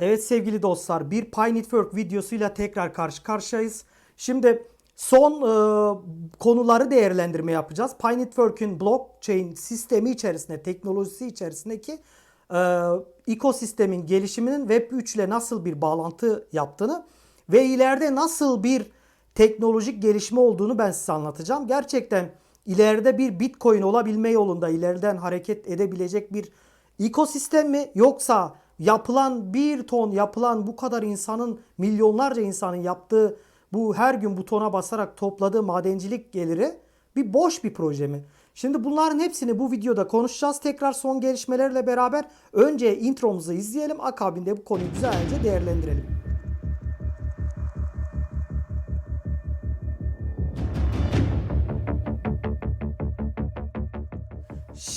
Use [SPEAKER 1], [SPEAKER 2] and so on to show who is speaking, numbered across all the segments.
[SPEAKER 1] Evet sevgili dostlar bir Pi Network videosuyla tekrar karşı karşıyayız. Şimdi son e, konuları değerlendirme yapacağız. Pi Network'ün blockchain sistemi içerisinde, teknolojisi içerisindeki e, ekosistemin gelişiminin Web3 ile nasıl bir bağlantı yaptığını ve ileride nasıl bir teknolojik gelişme olduğunu ben size anlatacağım. Gerçekten ileride bir Bitcoin olabilme yolunda ileriden hareket edebilecek bir ekosistem mi yoksa yapılan bir ton yapılan bu kadar insanın milyonlarca insanın yaptığı bu her gün butona basarak topladığı madencilik geliri bir boş bir proje mi? Şimdi bunların hepsini bu videoda konuşacağız. Tekrar son gelişmelerle beraber önce intromuzu izleyelim. Akabinde bu konuyu güzelce değerlendirelim.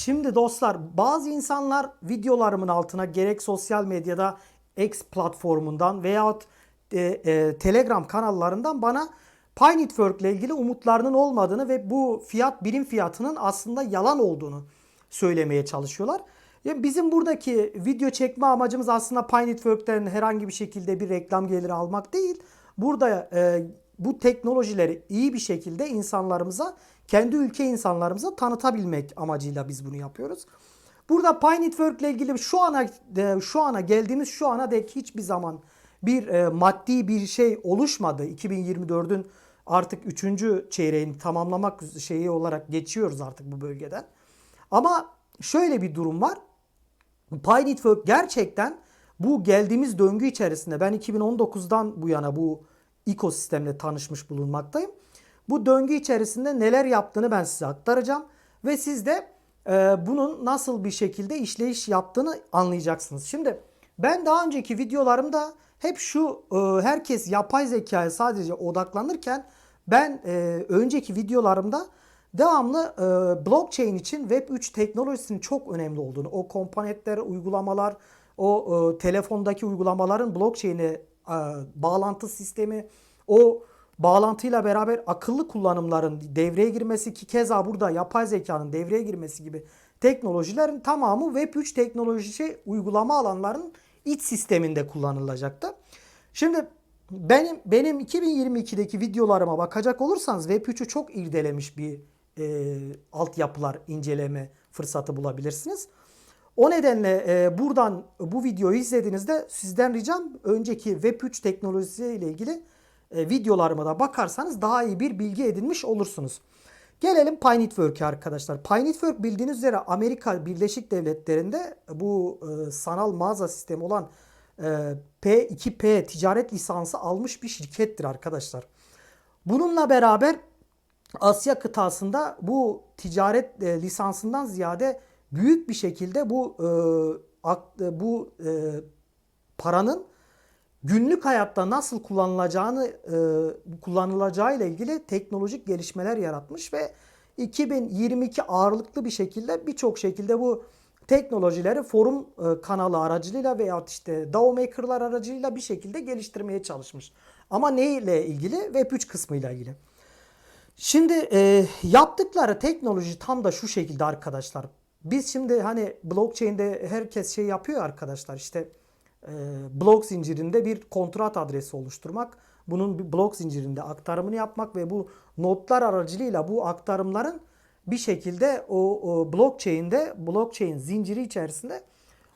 [SPEAKER 1] Şimdi dostlar bazı insanlar videolarımın altına gerek sosyal medyada X platformundan veyahut e, e, Telegram kanallarından bana Pi Network ile ilgili umutlarının olmadığını ve bu fiyat birim fiyatının aslında yalan olduğunu söylemeye çalışıyorlar. Yani bizim buradaki video çekme amacımız aslında Pi Network'ten herhangi bir şekilde bir reklam geliri almak değil. Burada e, bu teknolojileri iyi bir şekilde insanlarımıza, kendi ülke insanlarımıza tanıtabilmek amacıyla biz bunu yapıyoruz. Burada Pi Network ile ilgili şu ana e, şu ana geldiğimiz şu ana dek hiçbir zaman bir e, maddi bir şey oluşmadı. 2024'ün artık 3. çeyreğini tamamlamak şeyi olarak geçiyoruz artık bu bölgeden. Ama şöyle bir durum var. Pi Network gerçekten bu geldiğimiz döngü içerisinde ben 2019'dan bu yana bu ekosistemle tanışmış bulunmaktayım. Bu döngü içerisinde neler yaptığını ben size aktaracağım ve siz de e, bunun nasıl bir şekilde işleyiş yaptığını anlayacaksınız. Şimdi ben daha önceki videolarımda hep şu e, herkes yapay zekaya sadece odaklanırken ben e, önceki videolarımda devamlı e, blockchain için Web3 teknolojisinin çok önemli olduğunu, o komponentler, uygulamalar, o e, telefondaki uygulamaların blockchain'e e, bağlantı sistemi, o bağlantıyla beraber akıllı kullanımların devreye girmesi ki keza burada yapay zekanın devreye girmesi gibi teknolojilerin tamamı Web3 teknolojisi uygulama alanlarının iç sisteminde kullanılacaktı. Şimdi benim benim 2022'deki videolarıma bakacak olursanız Web3'ü çok irdelemiş bir e, altyapılar inceleme fırsatı bulabilirsiniz. O nedenle e, buradan bu videoyu izlediğinizde sizden ricam önceki Web3 teknolojisi ilgili videolarıma da bakarsanız daha iyi bir bilgi edinmiş olursunuz. Gelelim Pi Network'e arkadaşlar. Pi Network bildiğiniz üzere Amerika Birleşik Devletleri'nde bu e, sanal mağaza sistemi olan e, P2P ticaret lisansı almış bir şirkettir arkadaşlar. Bununla beraber Asya kıtasında bu ticaret e, lisansından ziyade büyük bir şekilde bu e, e, bu e, paranın günlük hayatta nasıl kullanılacağını e, kullanılacağı ile ilgili teknolojik gelişmeler yaratmış ve 2022 ağırlıklı bir şekilde birçok şekilde bu teknolojileri forum e, kanalı aracılığıyla veya işte DAO Maker'lar aracılığıyla bir şekilde geliştirmeye çalışmış. Ama ne ile ilgili? Web3 kısmıyla ilgili. Şimdi e, yaptıkları teknoloji tam da şu şekilde arkadaşlar. Biz şimdi hani blockchain'de herkes şey yapıyor arkadaşlar işte blok zincirinde bir kontrat adresi oluşturmak. Bunun bir blok zincirinde aktarımını yapmak ve bu notlar aracılığıyla bu aktarımların bir şekilde o, o blockchain'de blockchain zinciri içerisinde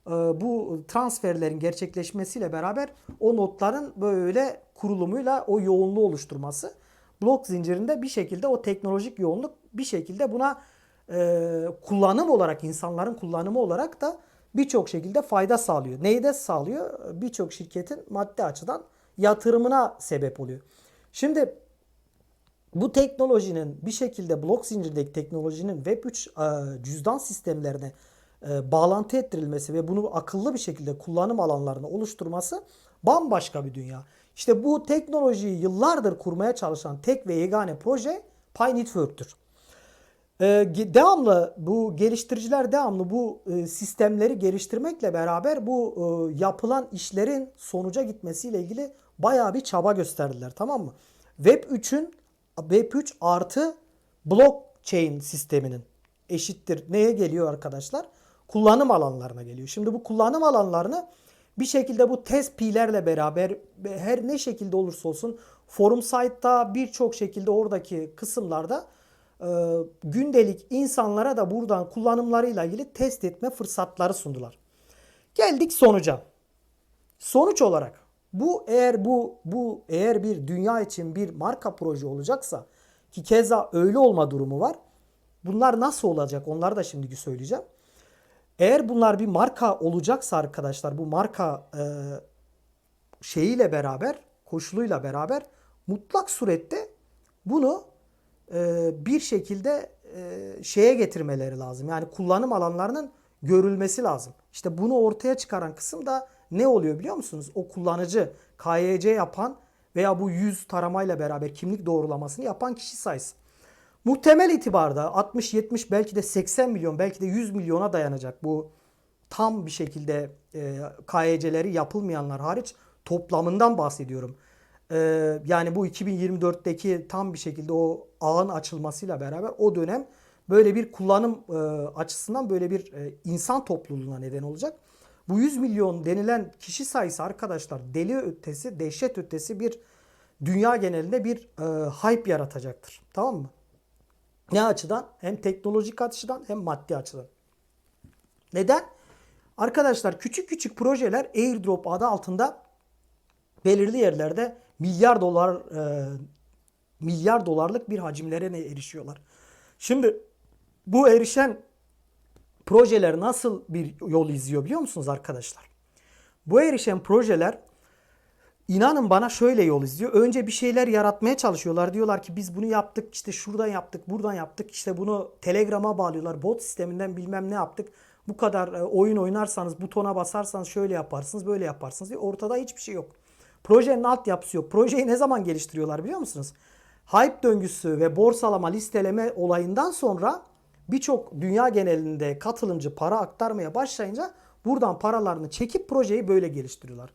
[SPEAKER 1] e, bu transferlerin gerçekleşmesiyle beraber o notların böyle kurulumuyla o yoğunluğu oluşturması blok zincirinde bir şekilde o teknolojik yoğunluk bir şekilde buna e, kullanım olarak insanların kullanımı olarak da birçok şekilde fayda sağlıyor. Neyi de sağlıyor? Birçok şirketin maddi açıdan yatırımına sebep oluyor. Şimdi bu teknolojinin bir şekilde blok zincirdeki teknolojinin Web3 e, cüzdan sistemlerine e, bağlantı ettirilmesi ve bunu akıllı bir şekilde kullanım alanlarına oluşturması bambaşka bir dünya. İşte bu teknolojiyi yıllardır kurmaya çalışan tek ve yegane proje Pi Network'tür. Ee, devamlı bu geliştiriciler devamlı bu e, sistemleri geliştirmekle beraber bu e, yapılan işlerin sonuca gitmesiyle ilgili bayağı bir çaba gösterdiler tamam mı? Web 3'ün Web 3 artı blockchain sisteminin eşittir neye geliyor arkadaşlar? Kullanım alanlarına geliyor. Şimdi bu kullanım alanlarını Bir şekilde bu test pi'lerle beraber her ne şekilde olursa olsun forum site'da birçok şekilde oradaki kısımlarda gündelik insanlara da buradan kullanımlarıyla ilgili test etme fırsatları sundular. Geldik sonuca. Sonuç olarak bu eğer bu bu eğer bir dünya için bir marka proje olacaksa ki keza öyle olma durumu var. Bunlar nasıl olacak? Onları da şimdi söyleyeceğim. Eğer bunlar bir marka olacaksa arkadaşlar bu marka e, şeyiyle beraber koşuluyla beraber mutlak surette bunu bir şekilde e, şeye getirmeleri lazım. Yani kullanım alanlarının görülmesi lazım. İşte bunu ortaya çıkaran kısım da ne oluyor biliyor musunuz? O kullanıcı KYC yapan veya bu yüz taramayla beraber kimlik doğrulamasını yapan kişi sayısı. Muhtemel itibarda 60 70 belki de 80 milyon belki de 100 milyona dayanacak bu tam bir şekilde e, KYC'leri yapılmayanlar hariç toplamından bahsediyorum. E, yani bu 2024'teki tam bir şekilde o ağın açılmasıyla beraber o dönem böyle bir kullanım e, açısından böyle bir e, insan topluluğuna neden olacak. Bu 100 milyon denilen kişi sayısı arkadaşlar deli ötesi, dehşet ötesi bir dünya genelinde bir e, hype yaratacaktır. Tamam mı? Ne açıdan? Hem teknolojik açıdan hem maddi açıdan. Neden? Arkadaşlar küçük küçük projeler airdrop adı altında belirli yerlerde milyar dolar e, milyar dolarlık bir hacimlere erişiyorlar. Şimdi bu erişen projeler nasıl bir yol izliyor biliyor musunuz arkadaşlar? Bu erişen projeler inanın bana şöyle yol izliyor. Önce bir şeyler yaratmaya çalışıyorlar. Diyorlar ki biz bunu yaptık işte şuradan yaptık buradan yaptık işte bunu Telegram'a bağlıyorlar. Bot sisteminden bilmem ne yaptık. Bu kadar e, oyun oynarsanız butona basarsanız şöyle yaparsınız böyle yaparsınız ortada hiçbir şey yok. Projenin altyapısı yok. Projeyi ne zaman geliştiriyorlar biliyor musunuz? Hype döngüsü ve borsalama listeleme olayından sonra birçok dünya genelinde katılımcı para aktarmaya başlayınca buradan paralarını çekip projeyi böyle geliştiriyorlar.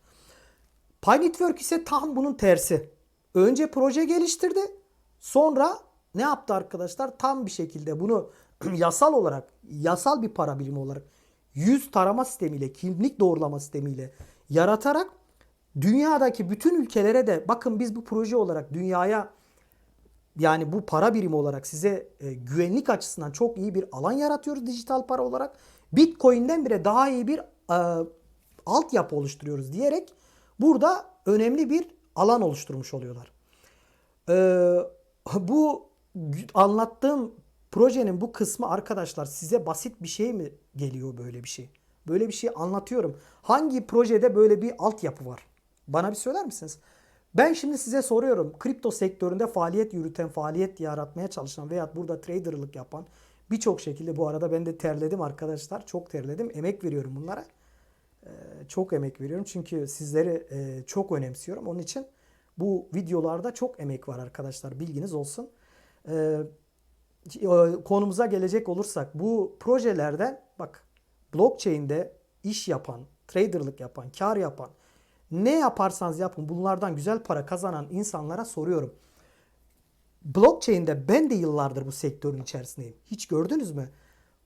[SPEAKER 1] Pi Network ise tam bunun tersi. Önce proje geliştirdi. Sonra ne yaptı arkadaşlar? Tam bir şekilde bunu yasal olarak, yasal bir para birimi olarak yüz tarama sistemiyle, kimlik doğrulama sistemiyle yaratarak dünyadaki bütün ülkelere de bakın biz bu proje olarak dünyaya yani bu para birimi olarak size e, güvenlik açısından çok iyi bir alan yaratıyoruz dijital para olarak. Bitcoin'den bile daha iyi bir e, altyapı oluşturuyoruz diyerek burada önemli bir alan oluşturmuş oluyorlar. E, bu anlattığım projenin bu kısmı arkadaşlar size basit bir şey mi geliyor böyle bir şey? Böyle bir şey anlatıyorum. Hangi projede böyle bir altyapı var? Bana bir söyler misiniz? Ben şimdi size soruyorum. Kripto sektöründe faaliyet yürüten, faaliyet yaratmaya çalışan veya burada traderlık yapan birçok şekilde bu arada ben de terledim arkadaşlar. Çok terledim. Emek veriyorum bunlara. Ee, çok emek veriyorum çünkü sizleri e, çok önemsiyorum. Onun için bu videolarda çok emek var arkadaşlar. Bilginiz olsun. Ee, konumuza gelecek olursak bu projelerden bak blockchain'de iş yapan, traderlık yapan, kar yapan ne yaparsanız yapın bunlardan güzel para kazanan insanlara soruyorum. Blockchain'de ben de yıllardır bu sektörün içerisindeyim. Hiç gördünüz mü?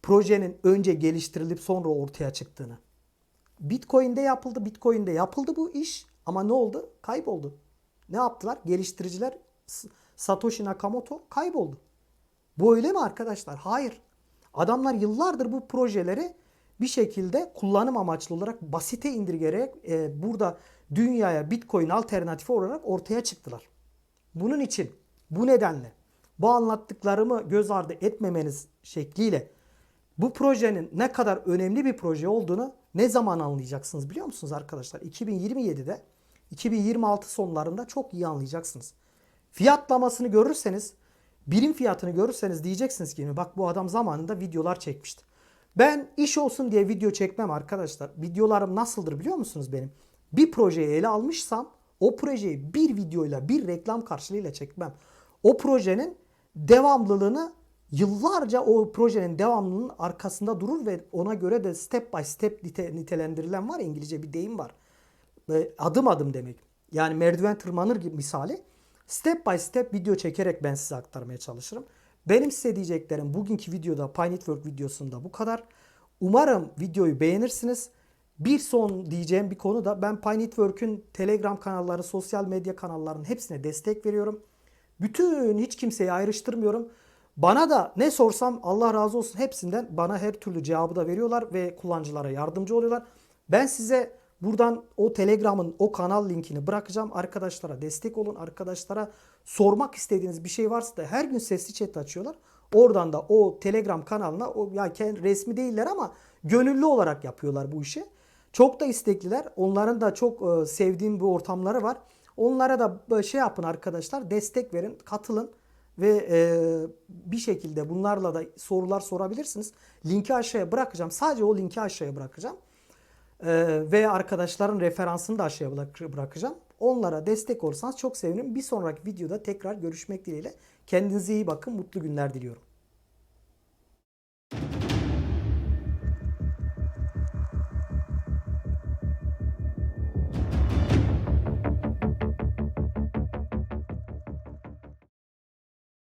[SPEAKER 1] Projenin önce geliştirilip sonra ortaya çıktığını. Bitcoin'de yapıldı, Bitcoin'de yapıldı bu iş ama ne oldu? Kayboldu. Ne yaptılar? Geliştiriciler Satoshi Nakamoto kayboldu. Bu öyle mi arkadaşlar? Hayır. Adamlar yıllardır bu projeleri bir şekilde kullanım amaçlı olarak basite indirgerek e, burada dünyaya Bitcoin alternatifi olarak ortaya çıktılar. Bunun için bu nedenle bu anlattıklarımı göz ardı etmemeniz şekliyle bu projenin ne kadar önemli bir proje olduğunu ne zaman anlayacaksınız biliyor musunuz arkadaşlar? 2027'de 2026 sonlarında çok iyi anlayacaksınız. Fiyatlamasını görürseniz, birim fiyatını görürseniz diyeceksiniz ki bak bu adam zamanında videolar çekmişti. Ben iş olsun diye video çekmem arkadaşlar. Videolarım nasıldır biliyor musunuz benim? Bir projeyi ele almışsam o projeyi bir videoyla bir reklam karşılığıyla çekmem. O projenin devamlılığını yıllarca o projenin devamlılığının arkasında durur ve ona göre de step by step nite, nitelendirilen var İngilizce bir deyim var. Adım adım demek. Yani merdiven tırmanır gibi misali. Step by step video çekerek ben size aktarmaya çalışırım. Benim size diyeceklerim bugünkü videoda Pi Network videosunda bu kadar. Umarım videoyu beğenirsiniz. Bir son diyeceğim bir konu da ben Pi Network'ün Telegram kanalları, sosyal medya kanallarının hepsine destek veriyorum. Bütün hiç kimseyi ayrıştırmıyorum. Bana da ne sorsam Allah razı olsun hepsinden bana her türlü cevabı da veriyorlar ve kullanıcılara yardımcı oluyorlar. Ben size buradan o Telegram'ın o kanal linkini bırakacağım. Arkadaşlara destek olun. Arkadaşlara sormak istediğiniz bir şey varsa da her gün sesli chat açıyorlar. Oradan da o Telegram kanalına o ya kendi resmi değiller ama gönüllü olarak yapıyorlar bu işi. Çok da istekliler. Onların da çok e, sevdiğim bir ortamları var. Onlara da böyle şey yapın arkadaşlar. Destek verin, katılın ve e, bir şekilde bunlarla da sorular sorabilirsiniz. Linki aşağıya bırakacağım. Sadece o linki aşağıya bırakacağım. E, ve arkadaşların referansını da aşağıya bırak- bırakacağım. Onlara destek olursanız çok sevinirim. Bir sonraki videoda tekrar görüşmek dileğiyle. Kendinize iyi bakın. Mutlu günler diliyorum.